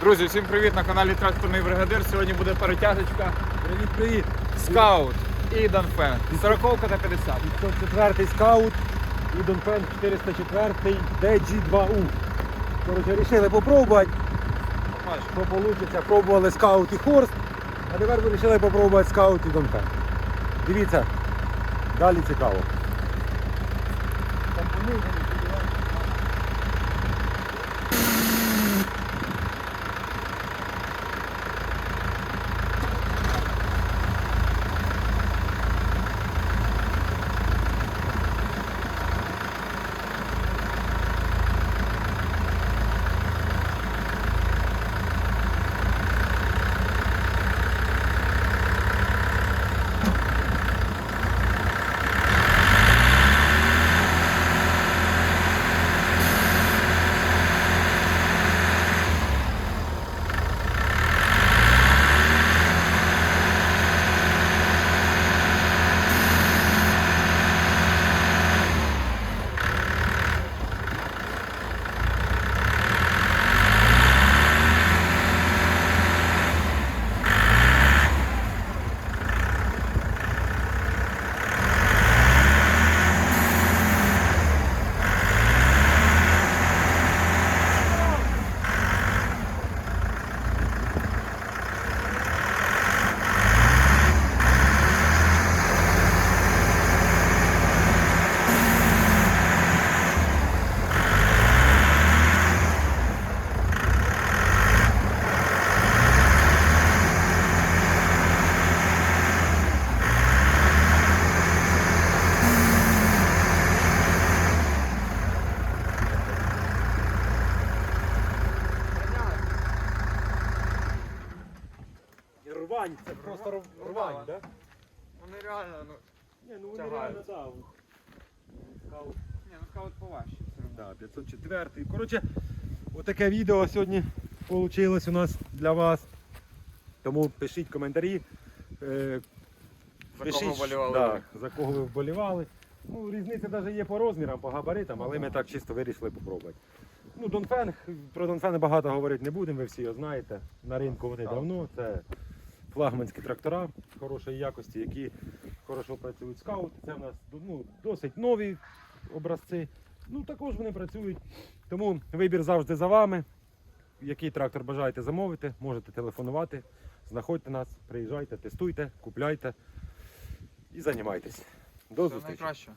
Друзі, всім привіт на каналі Тракторний Бригадир. Сьогодні буде перетяжечка Привіт, привіт! Скаут і Донфен. 40 та 50. 504 скаут і Донфен 404 DG2U. Коротше, вирішили попробувати, що вийде. Пробували скаут і Хорст, а тепер вирішили попробувати скаут і Донфен. Дивіться, далі цікаво. Рвань, це просто рв- Ну, рвань, да. так? Ну нереально, ну. Ні, ну вони Тягають. реально, так. Ні, ну скаут поважче. все одно. Да, 504. Коротше, отаке відео сьогодні вийшло у нас для вас. Тому пишіть коментарі. е, За кого вболівали да, ви? за кого ви вболівали. Ну, різниця навіть є по розмірам, по габаритам, але ми так чисто вирішили попробувати. Ну, Донфен, про Донфен багато говорити не будемо, ви всі його знаєте. На ринку вони давно. Це флагманські трактора хорошої якості, які хорошо працюють скаут. Це в нас ну, досить нові образці. Ну, також вони працюють. Тому вибір завжди за вами. Який трактор бажаєте замовити, можете телефонувати, знаходьте нас, приїжджайте, тестуйте, купляйте і займайтесь. До зустрічі.